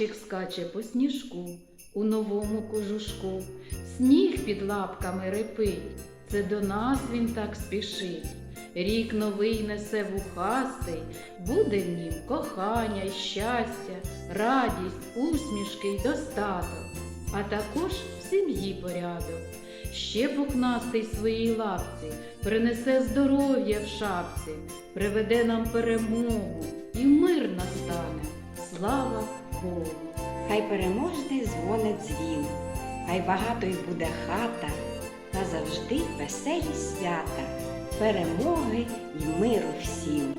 Зайчик скаче по сніжку у новому кожушку, сніг під лапками репить, це до нас він так спішить. Рік новий несе вухастий, буде в нім кохання, щастя, радість, усмішки й достаток, а також в сім'ї порядок. Ще пухнастий своїй лапці, принесе здоров'я в шапці, приведе нам перемогу і мир настане. Слава Богу! Хай переможний дзвонить дзвін, хай багато й буде хата, та завжди веселі свята, перемоги й миру всім.